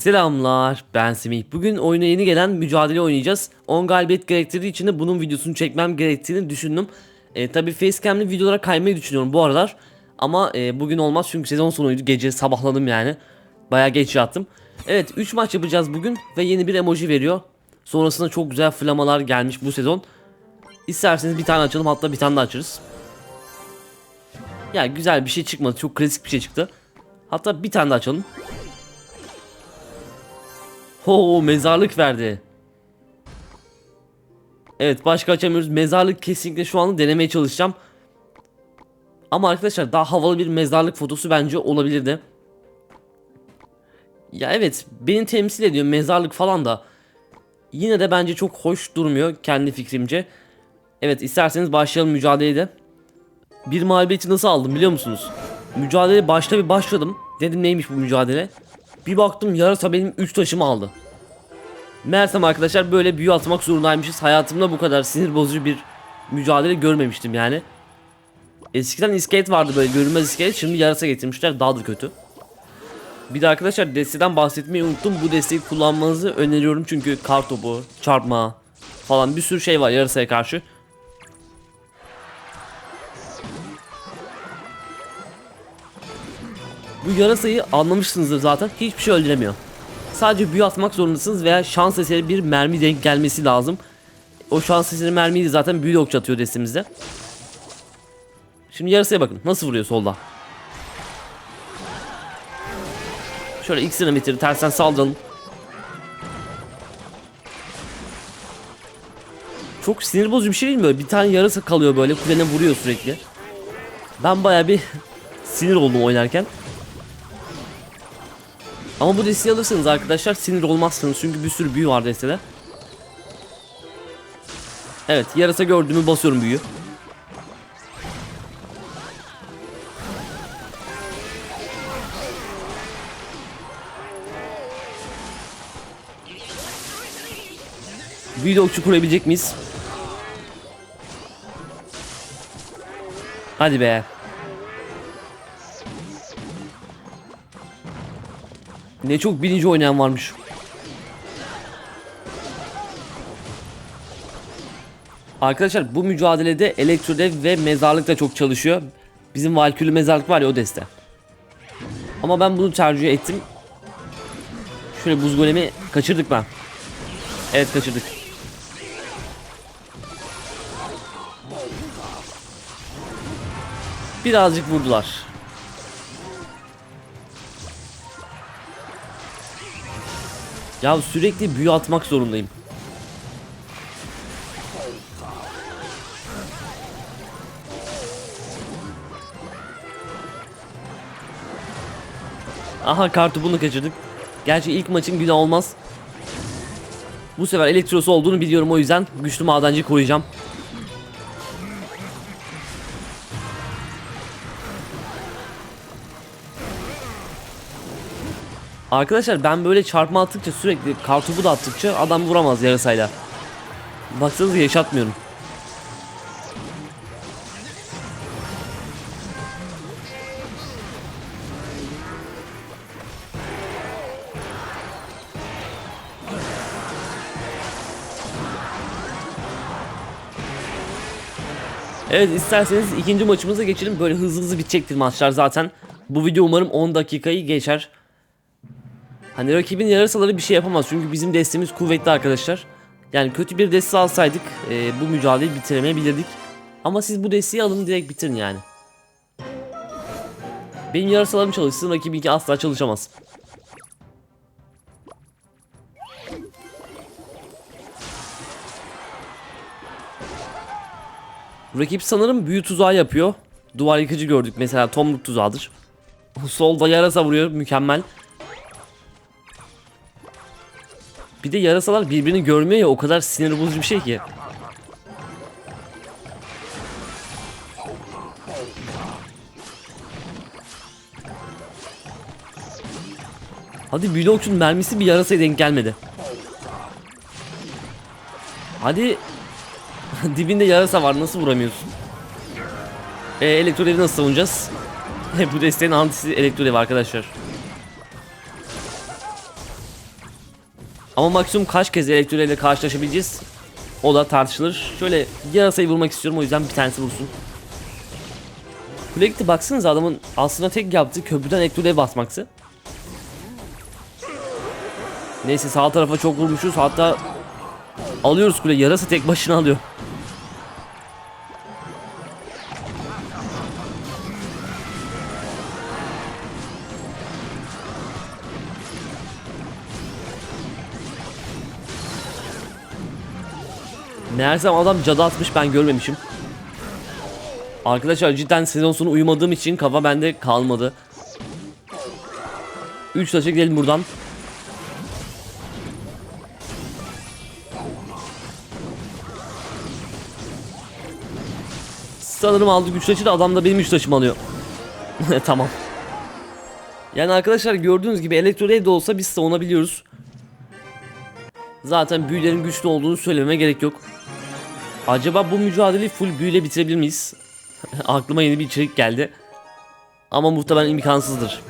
Selamlar ben Semih. Bugün oyuna yeni gelen mücadele oynayacağız. 10 galibiyet gerektirdiği için de bunun videosunu çekmem gerektiğini düşündüm. E, Tabi facecam'li videolara kaymayı düşünüyorum bu aralar. Ama e, bugün olmaz çünkü sezon sonuydu. Gece sabahladım yani. Baya geç yattım. Evet 3 maç yapacağız bugün ve yeni bir emoji veriyor. Sonrasında çok güzel flamalar gelmiş bu sezon. İsterseniz bir tane açalım hatta bir tane daha açarız. Ya güzel bir şey çıkmadı. Çok klasik bir şey çıktı. Hatta bir tane daha açalım. Ho mezarlık verdi. Evet başka açamıyoruz. Mezarlık kesinlikle şu anda denemeye çalışacağım. Ama arkadaşlar daha havalı bir mezarlık fotosu bence olabilirdi. Ya evet beni temsil ediyor mezarlık falan da. Yine de bence çok hoş durmuyor kendi fikrimce. Evet isterseniz başlayalım mücadeleye de. Bir mağlubiyeti nasıl aldım biliyor musunuz? Mücadele başta bir başladım. Dedim neymiş bu mücadele? Bir baktım yarasa benim 3 taşımı aldı. Meğersem arkadaşlar böyle büyü atmak zorundaymışız. Hayatımda bu kadar sinir bozucu bir mücadele görmemiştim yani. Eskiden iskelet vardı böyle görünmez iskelet şimdi yarasa getirmişler daha da kötü. Bir de arkadaşlar desteden bahsetmeyi unuttum. Bu desteği kullanmanızı öneriyorum çünkü kar topu, çarpma falan bir sürü şey var yarasaya karşı. Bu yarasayı anlamışsınızdır zaten. Hiçbir şey öldüremiyor. Sadece büyü atmak zorundasınız veya şans eseri bir mermi denk gelmesi lazım. O şans eseri mermiyi zaten büyü okçu atıyor destemizde. Şimdi yarasaya bakın. Nasıl vuruyor solda. Şöyle ilk bitir. Tersten saldıralım. Çok sinir bozucu bir şey değil mi böyle? Bir tane yarasa kalıyor böyle. Kulene vuruyor sürekli. Ben baya bir sinir oldum oynarken. Ama bu desteği alırsanız arkadaşlar sinir olmazsınız çünkü bir sürü büyü var destede. Evet yarasa gördüğümü basıyorum büyü. Büyü okçu kurabilecek miyiz? Hadi be. Ne çok birinci oynayan varmış. Arkadaşlar bu mücadelede elektrodev ve mezarlık da çok çalışıyor. Bizim Valkürlü mezarlık var ya o deste. Ama ben bunu tercih ettim. Şöyle buz golemi kaçırdık ben. Evet kaçırdık. Birazcık vurdular. Ya sürekli büyü atmak zorundayım. Aha kartı bunu kaçırdık. Gerçi ilk maçın günah olmaz. Bu sefer elektrosu olduğunu biliyorum o yüzden güçlü madenci koyacağım. Arkadaşlar ben böyle çarpma attıkça sürekli kartopu da attıkça adam vuramaz yarasayla. Baksanıza yaşatmıyorum. Evet isterseniz ikinci maçımıza geçelim. Böyle hızlı hızlı bitecektir maçlar zaten. Bu video umarım 10 dakikayı geçer. Hani rakibin yarasaları bir şey yapamaz çünkü bizim destemiz kuvvetli arkadaşlar. Yani kötü bir deste alsaydık e, bu mücadeleyi bitiremeyebilirdik. Ama siz bu desteği alın direkt bitirin yani. Benim yarasalarım çalışsın rakibinki asla çalışamaz. Rakip sanırım büyü tuzağı yapıyor. Duvar yıkıcı gördük mesela tomruk tuzağıdır. Solda yarasa vuruyor mükemmel. Bir de yarasalar birbirini görmüyor ya o kadar sinir bozucu bir şey ki. Hadi Blokçun mermisi bir yarasaya denk gelmedi. Hadi dibinde yarasa var nasıl vuramıyorsun? E, elektrodevi nasıl savunacağız? Bu desteğin antisi elektrodevi arkadaşlar. Ama maksimum kaç kez Elektro ile karşılaşabileceğiz? O da tartışılır. Şöyle yarasayı vurmak istiyorum o yüzden bir tanesi vursun. Kule gitti baksanıza adamın aslında tek yaptığı köprüden Elektro'ya basmaktı. Neyse sağ tarafa çok vurmuşuz hatta alıyoruz kule yarasa tek başına alıyor. Meğersem adam cadı atmış ben görmemişim. Arkadaşlar cidden sezon sonu uyumadığım için kafa bende kalmadı. 3 taşa gidelim buradan. Sanırım aldık 3 taşı da adam da benim 3 taşımı alıyor. tamam. Yani arkadaşlar gördüğünüz gibi elektrodev de olsa biz savunabiliyoruz. Zaten büyülerin güçlü olduğunu söylememe gerek yok. Acaba bu mücadeleyi full büyüyle bitirebilir miyiz? Aklıma yeni bir içerik geldi. Ama muhtemelen imkansızdır.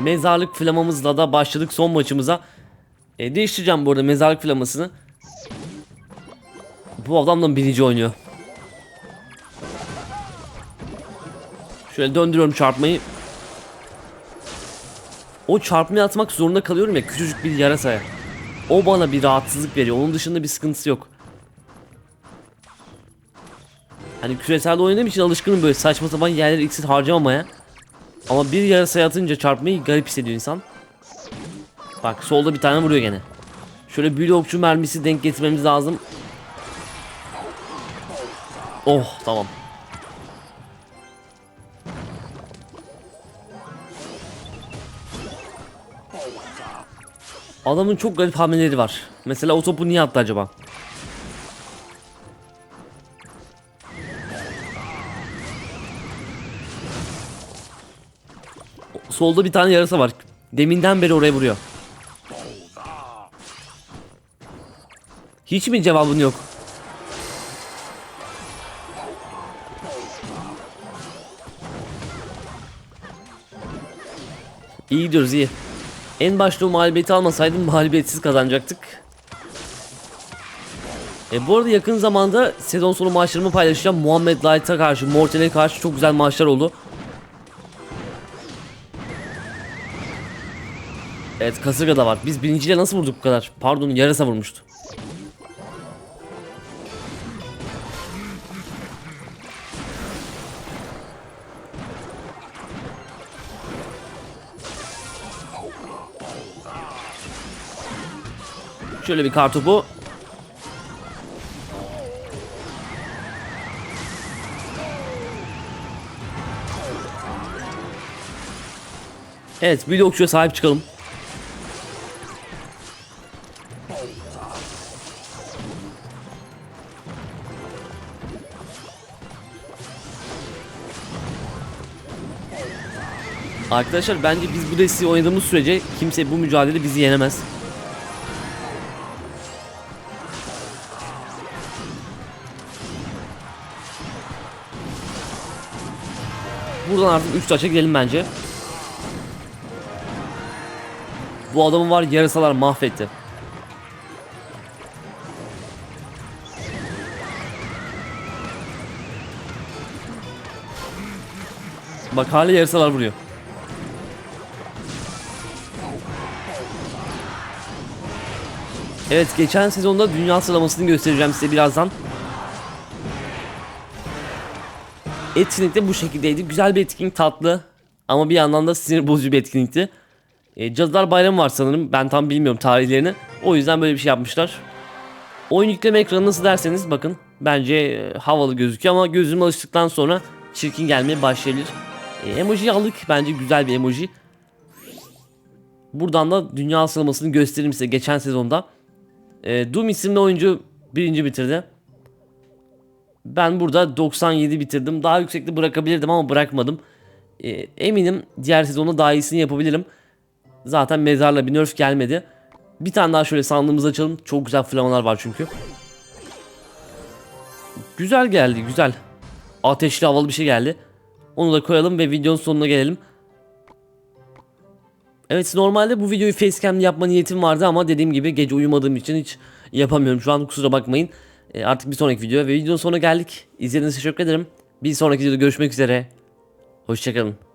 Mezarlık flamamızla da başladık son maçımıza. E, değiştireceğim bu arada mezarlık flamasını. Bu adam da birinci oynuyor. Şöyle döndürüyorum çarpmayı. O çarpmayı atmak zorunda kalıyorum ya küçücük bir yarasaya. O bana bir rahatsızlık veriyor. Onun dışında bir sıkıntısı yok. Hani küreselde oynadığım için alışkınım böyle saçma sapan yerlere iksir harcamamaya. Ama bir yarasaya atınca çarpmayı garip hissediyor insan. Bak solda bir tane vuruyor gene. Şöyle büyülü okçu mermisi denk getirmemiz lazım. Oh tamam. Adamın çok garip hamleleri var. Mesela o topu niye attı acaba? Solda bir tane yarasa var. Deminden beri oraya vuruyor. Hiç mi cevabın yok? İyi gidiyoruz iyi. En başta o mağlubiyeti almasaydım mağlubiyetsiz kazanacaktık. E, bu arada yakın zamanda sezon sonu maçlarımı paylaşacağım. Muhammed Light'a karşı, Mortal'e karşı çok güzel maçlar oldu. Evet kasırga da var. Biz birinciyle nasıl vurduk bu kadar? Pardon yarasa vurmuştu. Şöyle bir kartopu. Evet bir okçuya sahip çıkalım. Arkadaşlar bence biz bu desteği oynadığımız sürece kimse bu mücadele bizi yenemez. Buradan artık 3 taşa gidelim bence. Bu adamın var yarasalar mahvetti. Bak hala yarasalar vuruyor. Evet geçen sezonda dünya sıralamasını göstereceğim size birazdan. Etkinlik de bu şekildeydi. Güzel bir etkinlik tatlı ama bir yandan da sinir bozucu bir etkinlikti. E, Cadılar Bayramı var sanırım. Ben tam bilmiyorum tarihlerini. O yüzden böyle bir şey yapmışlar. Oyun yükleme ekranı nasıl derseniz bakın. Bence e, havalı gözüküyor ama gözüme alıştıktan sonra çirkin gelmeye başlayabilir. E, emoji aldık. Bence güzel bir emoji. Buradan da dünya sıralamasını göstereyim size geçen sezonda. E, Doom isimli oyuncu birinci bitirdi. Ben burada 97 bitirdim. Daha yüksekte bırakabilirdim ama bırakmadım. E, eminim diğer sezonda daha iyisini yapabilirim. Zaten mezarla bir nerf gelmedi. Bir tane daha şöyle sandığımızı açalım. Çok güzel flamalar var çünkü. Güzel geldi güzel. Ateşli havalı bir şey geldi. Onu da koyalım ve videonun sonuna gelelim. Evet normalde bu videoyu facecam yapma niyetim vardı ama dediğim gibi gece uyumadığım için hiç yapamıyorum. Şu an kusura bakmayın. E, artık bir sonraki video ve videonun sonuna geldik. İzlediğiniz için teşekkür ederim. Bir sonraki videoda görüşmek üzere. Hoşçakalın.